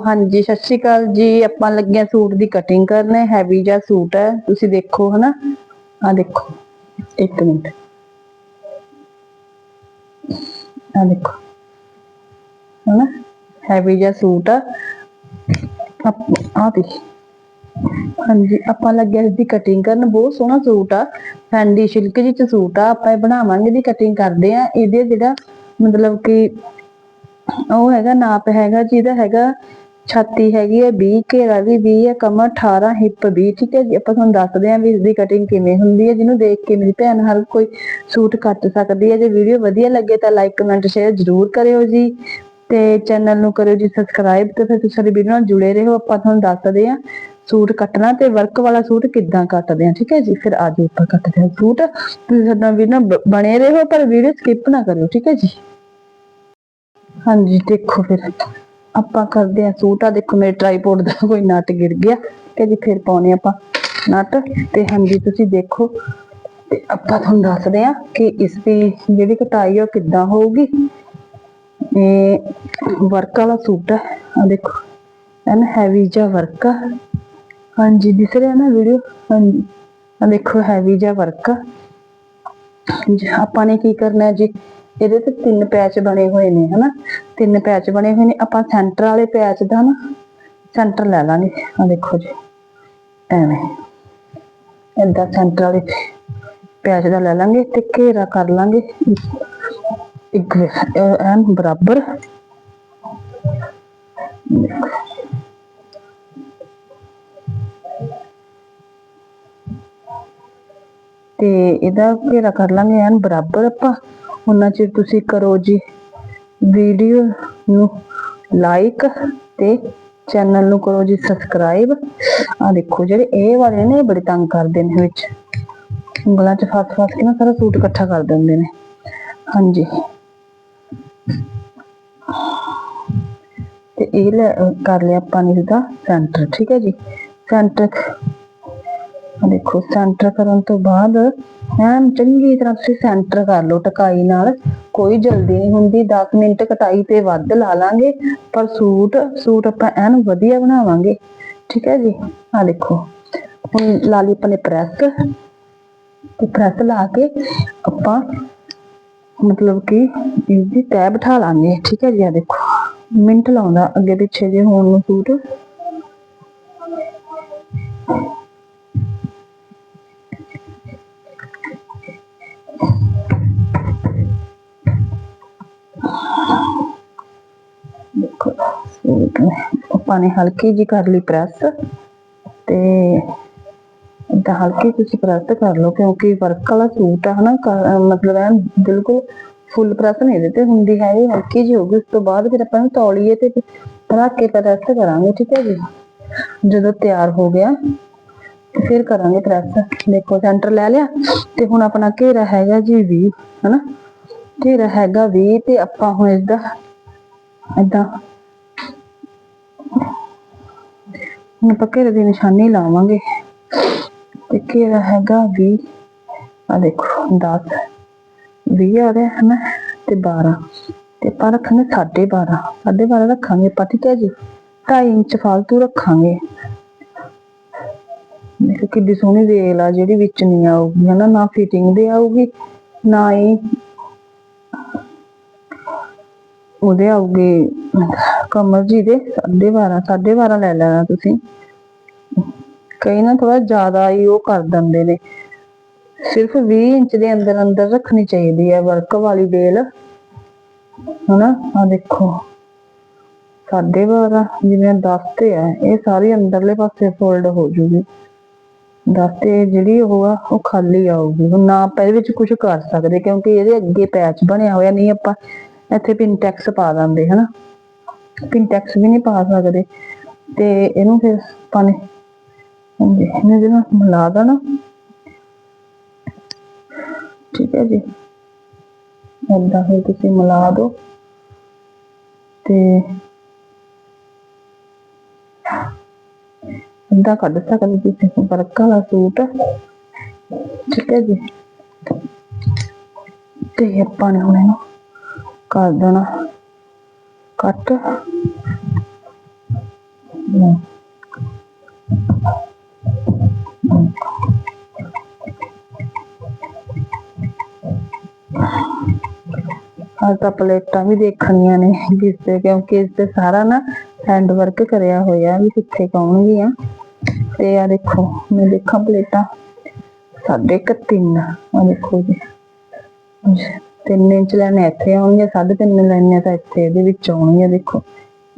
ਹਾਂਜੀ, ਸਤਿ ਸ਼੍ਰੀ ਅਕਾਲ ਜੀ। ਆਪਾਂ ਲੱਗਿਆ ਸੂਟ ਦੀ ਕਟਿੰਗ ਕਰਨ। ਹੈਵੀ ਜਿਹਾ ਸੂਟ ਹੈ। ਤੁਸੀਂ ਦੇਖੋ, ਹਨਾ? ਆ ਦੇਖੋ। ਇੱਕ ਮਿੰਟ। ਆ ਦੇਖੋ। ਹਨਾ? ਹੈਵੀ ਜਿਹਾ ਸੂਟ ਆ। ਆ ਦੇ ਹਾਂਜੀ, ਆਪਾਂ ਲੱਗਿਆ ਇਸ ਦੀ ਕਟਿੰਗ ਕਰਨ। ਬਹੁਤ ਸੋਹਣਾ ਸੂਟ ਆ। ਫੈਂਡੀ ਸਿਲਕ ਜਿਹੀ ਚ ਸੂਟ ਆ। ਆਪਾਂ ਇਹ ਬਣਾਵਾਂਗੇ ਦੀ ਕਟਿੰਗ ਕਰਦੇ ਆ ਇਹਦੇ ਜਿਹੜਾ ਮਤਲਬ ਕਿ ਉਹ ਹੈਗਾ, ਨਾਪ ਹੈਗਾ, ਜਿਹਦਾ ਹੈਗਾ ਛਾਤੀ ਹੈਗੀ ਹੈ 20 ਘੇਰਾ ਵੀ 20 ਹੈ, ਕਮਰ 18 ਹਿੱਪ 20 ਠੀਕ ਹੈ ਜੀ। ਆਪਾਂ ਤੁਹਾਨੂੰ ਦੱਸਦੇ ਹਾਂ ਵੀ ਇਸ ਦੀ ਕਟਿੰਗ ਕਿਵੇਂ ਹੁੰਦੀ ਹੈ, ਜਿਹਨੂੰ ਦੇਖ ਕੇ ਮੇਰੀ ਭੈਣ ਹਰ ਕੋਈ ਸੂਟ ਕੱਟ ਸਕਦੀ ਹੈ। ਜੇ ਵੀਡੀਓ ਵਧੀਆ ਲੱਗੇ ਤਾਂ ਲਾਈਕ ਕਮੈਂਟ ਸ਼ੇਅਰ ਜ਼ਰੂਰ ਕਰਿਓ ਜੀ। ਤੇ ਚੈਨਲ ਨੂੰ ਕਰਿਓ ਜੀ ਸਬਸਕ੍ਰਾਈਬ ਤੇ ਫਿਰ ਤੁਸੀਂ ਸਾਡੀ ਵੀਡੀਓ ਨਾਲ ਜੁੜੇ ਰਹੋ। ਆਪਾਂ ਤੁਹਾਨੂੰ ਦੱਸਦੇ ਹਾਂ ਸੂਟ ਕੱਟਣਾ ਤੇ ਵਰਕ ਵਾਲਾ ਸੂਟ ਕਿੱਦਾਂ ਕੱਟਦੇ ਆ ਠੀਕ ਹੈ ਜੀ। ਫਿਰ ਆਜੋ ਆਪਾਂ ਕੱਟਦੇ ਹਾਂ ਸੂਟ। ਤੁਸੀਂ ਸਾਡਾ ਵੀ ਨਾ ਬਣੇ ਰਹੋ, ਪਰ ਵੀਡੀਓ ਸਕਿਪ ਨਾ ਕਰਿਓ, ਠੀਕ ਹੈ ਜੀ। ਹਾਂਜੀ, ਦੇਖੋ ਫਿਰ। ਆਪਾਂ ਕਰਦੇ ਆ ਸੂਟ ਆ ਦੇਖੋ ਮੇਰੇ ਟ੍ਰਾਈਪੋਡ ਦਾ ਕੋਈ ਨਟ ਗਿਰ ਗਿਆ ਤੇ ਜੀ ਫਿਰ ਪਾਉਣੇ ਆਪਾਂ ਨਟ ਤੇ ਹਾਂਜੀ ਤੁਸੀਂ ਦੇਖੋ ਤੇ ਆਪਾਂ ਤੁਹਾਨੂੰ ਦੱਸਦੇ ਆ ਕਿ ਇਸ ਦੀ ਜਿਹੜੀ ਕਟਾਈ ਉਹ ਕਿੱਦਾਂ ਹੋਊਗੀ। ਇਹ ਵਰਕ ਵਾਲਾ ਸੂਟ ਹੈ ਆ ਦੇਖੋ ਐਨ ਹੈਵੀ ਜਿਹਾ ਵਰਕ ਆ। ਹਾਂਜੀ, ਦਿਸ ਰਿਹਾ ਨਾ ਵੀਡੀਓ ਹਾਂਜੀ ਆ ਦੇਖੋ ਹੈਵੀ ਜਿਹਾ ਵਰਕ ਆ। ਆਪਾਂ ਨੇ ਕੀ ਕਰਨਾ ਜੀ? ਇਹਦੇ ਤੇ ਤਿੰਨ ਪੈਚ ਬਣੇ ਹੋਏ ਨੇ, ਹਨਾ? ਤਿੰਨ ਪੈਚ ਬਣੇ ਹੋਏ ਨੇ, ਆਪਾਂ ਸੈਂਟਰ ਵਾਲੇ ਪੈਚ ਦਾ ਨਾ ਸੈਂਟਰ ਲੈ ਲਾਂਗੇ। ਆ ਦੇਖੋ ਜੀ, ਐਵੇਂ। ਏਦਾਂ ਸੈਂਟਰ ਵਾਲੇ ਪੈਚ ਦਾ ਲੈ ਲਾਂਗੇ ਤੇ ਘੇਰਾ ਕਰ ਲਾਂਗੇ। ਇੱਕ ਐਨ ਬਰਾਬਰ। ਤੇ ਇਹਦਾ ਘੇਰਾ ਕਰ ਲਾਂਗੇ ਐਨ ਬਰਾਬਰ ਆਪਾਂ। ਉਹਨਾਂ ਚਿਰ ਤੁਸੀਂ ਕਰੋ ਜੀ। ਵੀਡੀਓ ਨੂੰ ਲਾਈਕ ਤੇ ਚੈਨਲ ਨੂੰ ਕਰੋ ਜੀ ਸਬਸਕ੍ਰਾਈਬ ਆ ਦੇਖੋ ਜਿਹੜੇ ਇਹ ਵਾਲੇ ਨੇ, ਇਹ ਬੜੇ ਤੰਗ ਕਰਦੇ ਨੇ ਵਿੱਚ। ਉਂਗਲਾਂ 'ਚ ਫਸ ਫਸ ਕੇ ਨਾ ਸਾਰਾ ਸੂਟ ਇਕੱਠਾ ਕਰ ਦਿੰਦੇ ਨੇ। ਹਾਂਜੀ। ਤੇ ਇਹ ਲੈ ਕਰ ਲਿਆ ਆਪਾਂ ਨੇ ਇਹਦਾ ਸੈਂਟਰ ਠੀਕ ਹੈ ਜੀ। ਸੈਂਟਰ ਦੇਖੋ ਸੈਂਟਰ ਕਰਨ ਤੋਂ ਬਾਅਦ ਐਨ ਚੰਗੀ ਤਰ੍ਹਾਂ ਤੁਸੀਂ ਸੈਂਟਰ ਕਰ ਲਓ ਟਕਾਈ ਨਾਲ। ਕੋਈ ਜਲਦੀ ਨਹੀਂ ਹੁੰਦੀ 10 ਮਿੰਟ ਕਟਾਈ ਤੇ ਵੱਧ ਲਾ ਲਾਂਗੇ, ਪਰ ਸੂਟ ਸੂਟ ਆਪਾਂ ਐਨ ਵਧੀਆ ਬਣਾਵਾਂਗੇ। ਠੀਕ ਹੈ ਜੀ? ਆ ਦੇਖੋ, ਹੁਣ ਲਾ ਲਈ ਆਪਣੇ ਪ੍ਰੈਸ ਤੇ ਪ੍ਰੈਸ ਲਾ ਕੇ ਆਪਾਂ ਮਤਲਬ ਕਿ ਇਸ ਦੀ ਤੈਅ ਬਿਠਾ ਲਾਂਗੇ। ਠੀਕ ਹੈ ਜੀ? ਆ ਦੇਖੋ, ਮਿੰਟ ਲਾਉਂਦਾ ਅੱਗੇ ਪਿੱਛੇ ਜੇ ਹੋਣ ਨੂੰ ਸੂਟ। ਦੇਖੋ ਆਪਾਂ ਨੇ ਹਲਕੀ ਜੀ ਕਰ ਲਈ ਪ੍ਰੈਸ ਤੇ ਏਦਾਂ ਹਲਕੀ ਤੁਸੀਂ ਪ੍ਰੈਸ ਕਰ ਲਓ, ਕਿਉਂਕਿ ਵਰਕ ਵਾਲਾ ਸੂਟ ਆ ਹਨਾ ਮਤਲਬ ਐਨ ਬਿਲਕੁਲ ਫੁੱਲ ਪ੍ਰੈਸ ਨਹੀਂ ਇਹਦੇ ਹੁੰਦੀ ਹੈ ਇਹ ਹਲਕੀ ਜੀ ਹੋਊਗੀ, ਉਸ ਤੋਂ ਬਾਅਦ ਫਿਰ ਆਪਾਂ ਨੂੰ ਤੌਲੀਏ ਤੇ ਰੱਖ ਕੇ ਪ੍ਰੈਸ ਕਰਾਂਗੇ, ਠੀਕ ਹੈ ਜੀ? ਜਦੋਂ ਤਿਆਰ ਹੋ ਗਿਆ, ਤੇ ਫਿਰ ਕਰਾਂਗੇ ਪ੍ਰੈਸ ਦੇਖੋ ਸੈਂਟਰ ਲੈ ਲਿਆ ਤੇ ਹੁਣ ਆਪਣਾ ਘੇਰਾ ਹੈਗਾ ਜੀ 20 ਹਨਾ? ਘੇਰਾ ਹੈਗਾ 20 ਤੇ ਆਪਾਂ ਹੁਣ ਇਸਦਾ ਏਦਾਂ। ਹੁਣ ਆਪਾਂ ਘੇਰੇ ਦੀ ਨਿਸ਼ਾਨੀ ਲਾਵਾਂਗੇ। ਤੇ ਘੇਰਾ ਹੈਗਾ 20 ਆ ਦੇਖੋ 10 20 ਆ ਰਿਹਾ ਹੈ ਨਾ ਤੇ 12 ਤੇ ਆਪਾਂ ਰੱਖਾਂਗੇ 12.5 12.5 ਰੱਖਾਂਗੇ ਪਤੀ ਠੀਕ ਹੈ ਜੀ? 2.5 ਇੰਚ ਫਾਲਤੂ ਰੱਖਾਂਗੇ। ਦੇਖੋ ਕਿੱਡੀ ਸੋਹਣੀ ਵੇਲ ਆ ਜਿਹੜੀ ਵਿੱਚ ਨਹੀਂ ਆਊਗੀ, ਹਨਾ, ਨਾ ਫਿਟਿੰਗ ਦੇ ਆਊਗੀ, ਨਾ ਹੀ ਉਹਦੇ ਆਉਗੇ ਕਮਰ ਜੀ ਦੇ 12.5 12.5 ਲੈ ਲੈਣਾ ਤੁਸੀਂ। ਕਈ ਨਾ ਥੋੜਾ ਜ਼ਿਆਦਾ ਹੀ ਉਹ ਕਰ ਦਿੰਦੇ ਨੇ। ਸਿਰਫ 20 ਇੰਚ ਦੇ ਅੰਦਰ ਅੰਦਰ ਰੱਖਣੀ ਚਾਹੀਦੀ ਹੈ, ਵਰਕ ਵਾਲੀ ਬੇਲ। ਹਨਾ ਆ ਦੇਖੋ। 12.5 ਜਿਵੇਂ 10 ਤੇ ਹੈ ਇਹ ਸਾਰੀ ਅੰਦਰਲੇ ਪਾਸੇ ਫੋਲਡ ਹੋ ਜੂਗੀ। 10 ਤੇ ਜਿਹੜੀ ਉਹ ਆ, ਉਹ ਖਾਲੀ ਆਊਗੀ ਹੁਣ ਨਾ ਆਪਾਂ ਇਹਦੇ ਵਿੱਚ ਕੁਝ ਕਰ ਸਕਦੇ, ਕਿਉਂਕਿ ਇਹਦੇ ਅੱਗੇ ਪੈਚ ਬਣਿਆ ਹੋਇਆ ਨਹੀਂ, ਆਪਾਂ ਇੱਥੇ ਪਿੰਟੈਕਸ ਪਾ ਦਿੰਦੇ, ਹਨਾ? ਪਿੰਟੈਕਸ ਵੀ ਨਹੀਂ ਪਾ ਸਕਦੇ। ਤੇ ਇਹਨੂੰ ਫਿਰ ਆਪਾਂ ਹਾਂਜੀ, ਇਹਨੂੰ ਜਿਹੜਾ ਮਿਲਾ ਦੇਣਾ। ਠੀਕ ਹੈ ਜੀ। ਏਦਾਂ ਫਿਰ ਤੁਸੀਂ ਮਿਲਾ ਦਿਓ। ਤੇ ਏਦਾਂ ਕੱਢ ਸਕਦੇ ਤੁਸੀਂ ਵਰਕ ਵਾਲਾ ਸੂਟ ਠੀਕ ਹੈ ਜੀ। ਤੇ ਆਪਾਂ ਨੇ ਹੁਣ ਇਹਨੂੰ ਕਰ ਦੇਣਾ ਕੱਟ। ਹਮ। ਤਾਂ ਪਲੇਟਾਂ ਵੀ ਦੇਖਣੀਆਂ ਨੇ, ਜਿਸ ਤੇ ਕਿਉਂਕਿ ਇਸ ਤੇ ਸਾਰਾ ਨਾ ਹੈਂਡ ਵਰਕ ਕਰਿਆ ਹੋਇਆ, ਵੀ ਕਿੱਥੇ ਕੌਣ ਗੀ ਆ ਤੇ ਆ ਦੇਖੋ, ਮੈਂ ਦੇਖਾਂ ਪਲੇਟਾਂ। ਸਾਢੇ ਕੁ ਤਿੰਨ ਆ ਦੇਖੋ ਜੀ। ਤਿੰਨ ਇੰਚ ਲੈਣੇ ਇੱਥੇ ਆਉਣਗੇ, ਸਾਢੇ ਤਿੰਨ ਲੈਣੇ ਤਾਂ ਇੱਥੇ ਇਹਦੇ ਵਿੱਚ ਆਉਣਗੀਆਂ ਦੇਖੋ।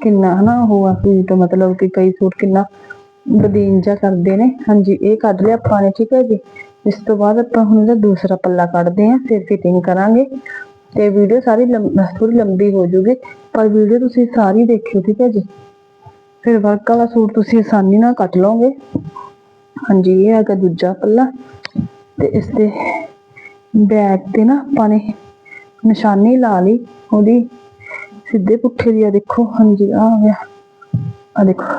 ਕਿੰਨਾ ਹਨਾ ਉਹ ਆ ਸੂਟ ਮਤਲਬ ਕਿ ਕਈ ਸੂਟ ਕਿੰਨਾ ਬਦੀਨ ਜਾ ਕਰਦੇ ਨੇ। ਹਾਂਜੀ, ਇਹ ਕੱਢ ਲਿਆ ਆਪਾਂ ਨੇ, ਠੀਕ ਹੈ ਜੀ। ਇਸ ਤੋਂ ਬਾਅਦ ਆਪਾਂ ਹੁਣ ਇਹਦਾ ਦੂਸਰਾ ਪੱਲਾ ਕੱਢਦੇ ਹਾਂ, ਫਿਰ ਫਿਟਿੰਗ ਕਰਾਂਗੇ। ਤੇ ਵੀਡੀਓ ਸਾਰੀ ਲੰਬ- ਥੋੜੀ ਲੰਬੀ ਹੋ ਜੂਗੀ, ਪਰ ਵੀਡੀਓ ਤੁਸੀਂ ਸਾਰੀ ਦੇਖਿਓ, ਠੀਕ ਹੈ ਜੀ। ਫਿਰ ਵਰਕ ਵਾਲਾ ਸੂਟ ਤੁਸੀਂ ਆਸਾਨੀ ਨਾਲ ਕੱਟ ਲਓਗੇ। ਹਾਂਜੀ, ਇਹ ਹੈਗਾ ਦੂਜਾ ਪੱਲਾ। ਤੇ ਇਸ ਦੇ ਬੈਕ ਤੇ ਨਾ ਆਪਾਂ ਨੇ ਨਿਸ਼ਾਨੀ ਲਾ ਲਈ। ਉਹਦੀ ਸਿੱਧੇ ਪੁੱਠੇ ਦੀ ਆ, ਦੇਖੋ। ਹਾਂਜੀ, ਆ ਗਿਆ। ਆ ਦੇਖੋ।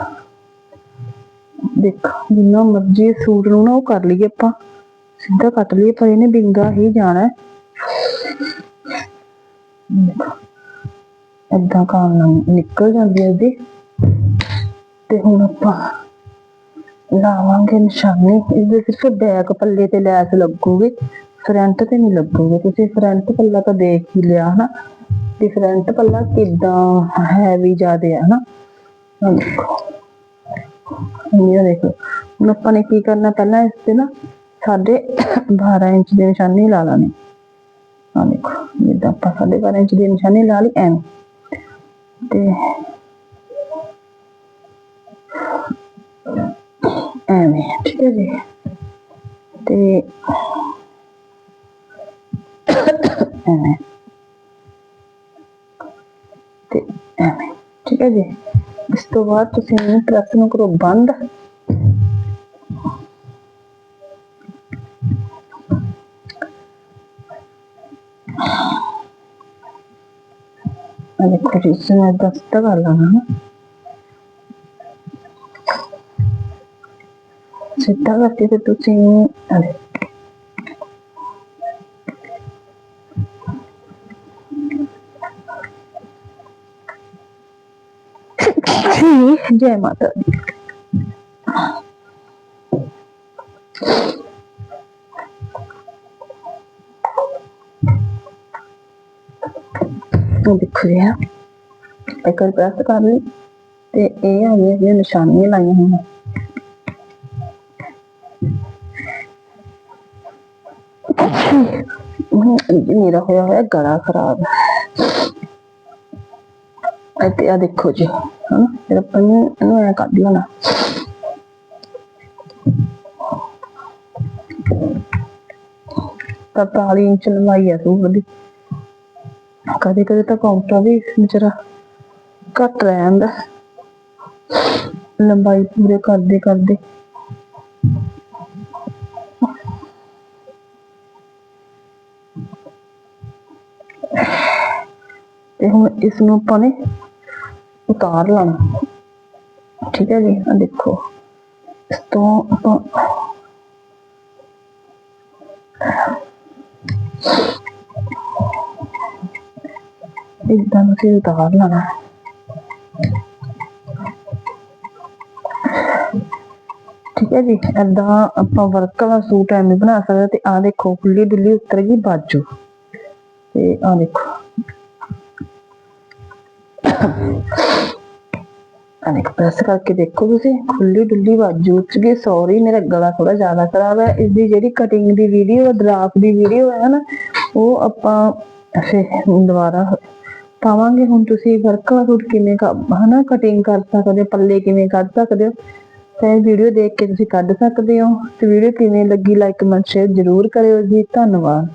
ਦੇਖ, ਜਿੰਨਾ ਮਰਜ਼ੀ ਸੂਟ ਨੂੰ ਨਾ ਉਹ ਕਰ ਲਈਏ ਆਪਾਂ। ਸਿੱਧਾ ਕੱਟ ਲਈਏ, ਪਰ ਇਹਨੇ ਬਿੰਗਾ ਹੀ ਜਾਣਾ ਹੈ। ਦੇਖੋ। ਏਦਾਂ ਕੰਮ ਨਿਕਲ ਜਾਂਦੀ ਹੈ ਇਹਦੀ। ਤੇ ਹੁਣ ਆਪਾਂ ਲਾਵਾਂਗੇ ਨਿਸ਼ਾਨੀ। ਇਹਦੇ ਸਿਰਫ ਬੈਕ ਪੱਲੇ ਤੇ ਲੈਸ ਲੱਗੂਗੀ। ਫਰੰਟ ਤੇ ਨਹੀਂ ਲੱਗੂਗੀ। ਤੁਸੀਂ ਫਰੰਟ ਪੱਲਾ ਤਾਂ ਦੇਖ ਹੀ ਲਿਆ, ਹਨਾ? ਕਿ ਫਰੰਟ ਪੱਲਾ ਕਿਦਾਂ ਹੈਵੀ ਜ਼ਿਆਦੇ ਹੈ ਹਨਾ? ਦੇਖੋ। ਇਹ ਦੇਖੋ। ਹੁਣ ਆਪਾਂ ਨੇ ਕੀ ਕਰਨਾ ਪਹਿਲਾਂ ਇਸ ਤੇ ਨਾ ਸਾਡੇ 12 ਇੰਚ ਦੀ ਨਿਸ਼ਾਨੀ ਲਾ ਲਾਣੀ। ਆ ਦੇਖੋ, ਜਿੱਦਾਂ ਆਪਾਂ ਸਾਢੇ 12 ਇੰਚ ਦੀ ਨਿਸ਼ਾਨੀ ਲਾ ਲਈ ਐਵੇਂ ਤੇ ਐਵੇਂ ਠੀਕ ਹੈ ਜੀ ਤੇ ਐਵੇਂ ਤੇ ਐਵੇਂ ਠੀਕ ਹੈ ਜੀ ਇਸ ਤੋਂ ਬਾਅਦ ਤੁਸੀਂ ਇਹਨੂੰ ਪ੍ਰੈਸ ਨੂੰ ਕਰੋ ਬੰਦ ਆ ਦੇਖੋ ਜੀ ਇਸ ਨੂੰ ਦਸਤਾ ਕਰ ਲੈਣਾ ਨਾ ਸਿੱਧਾ ਕਰਕੇ ਤੇ ਤੁਸੀਂ ਆ ਦੇਖੋ ਜੀ ਜੈ ਮਾਤਾ ਦੀ ਉਹ ਦੇਖੋ ਜੀ ਇੱਕ ਵਾਰ ਪ੍ਰੈਸ ਕਰ ਲਈ ਤੇ ਇਹ ਆ ਗਈਆਂ ਜਿਹੜੀਆਂ ਨਿਸ਼ਾਨੀਆਂ ਲਾਈਆਂ ਹੋਈਆਂ ਹੁਣ ਇਹ ਮੇਰਾ ਹੋਇਆ ਹੋਇਆ ਗਲਾ ਖਰਾਬ। ਅਤੇ ਆ ਦੇਖੋ ਜੀ, ਹਨਾ, ਫਿਰ ਆਪਾਂ ਇਹਨੂੰ ਐ ਕੱਢ ਲੈਣਾ ਤਾਂ 40 ਇੰਚ ਲੰਬਾਈ ਆ ਸੂਟ ਦੀ ਕਦੇ ਕਦੇ ਤਾਂ ਕਾਊਂਟਰ ਵੀ ਵਿਚਾਰਾ ਘੱਟ ਰਹਿ ਜਾਂਦਾ। ਲੰਬਾਈ ਪੂਰੇ ਕਰਦੇ ਕਰਦੇ ਹੁਣ ਇਸ ਨੂੰ ਆਪਾਂ ਨੇ ਉਤਾਰ ਲੈਣਾ ਠੀਕ ਹੈ ਜੀ ਆ ਦੇਖੋ। ਇਸ ਤੋਂ ਆਪਾਂ ਇਦਾਂ ਨੂੰ ਫਿਰ ਉਤਾਰ ਲੈਣਾ ਠੀਕ ਹੈ ਜੀ, ਏਦਾਂ ਆਪਾਂ ਵਰਕ ਵਾਲਾ ਸੂਟ ਐਵੇਂ ਬਣਾ ਸਕਦੇ ਤੇ ਆ ਦੇਖੋ ਖੁੱਲੀ ਡੁੱਲੀ ਉਤਰ ਗਈ ਬਾਜੂ। ਤੇ ਆ ਦੇਖੋ। ਆ ਪ੍ਰੈਸ ਕਰਕੇ ਦੇਖੋ ਤੁਸੀਂ ਖੁੱਲੀ ਡੁੱਲੀ ਬਾਜੂ ਉੱਚ ਗਈ ਸੌਰੀ ਮੇਰਾ ਗਲਾ ਥੋੜਾ ਜ਼ਿਆਦਾ ਖਰਾਬ ਹੈ। ਇਸ ਦੀ ਜਿਹੜੀ ਕਟਿੰਗ ਦੀ ਵੀਡੀਓ ਡਰਾਫਟ ਦੀ ਵੀਡੀਓ ਹੈ ਨਾ, ਉਹ ਆਪਾਂ ਫਿਰ ਦੁਬਾਰਾ ਪਾਵਾਂਗੇ। ਹੁਣ ਤੁਸੀਂ ਵਰਕ ਸੂਟ ਕਿਵੇਂ ਹਨਾ ਕਟਿੰਗ ਕਰ ਸਕਦੇ ਹੋ, ਪੱਲੇ ਕਿਵੇਂ ਕੱਢ ਸਕਦੇ ਹੋ, ਤਾਂ ਇਹ ਵੀਡੀਓ ਦੇਖ ਕੇ ਤੁਸੀਂ ਕੱਢ ਸਕਦੇ ਹੋ। ਤੇ ਵੀਡੀਓ ਕਿਵੇਂ ਲੱਗੀ ਲਾਈਕ ਕਮੈਂਟ ਸ਼ੇਅਰ ਜ਼ਰੂਰ ਕਰਿਓ ਜੀ। ਧੰਨਵਾਦ।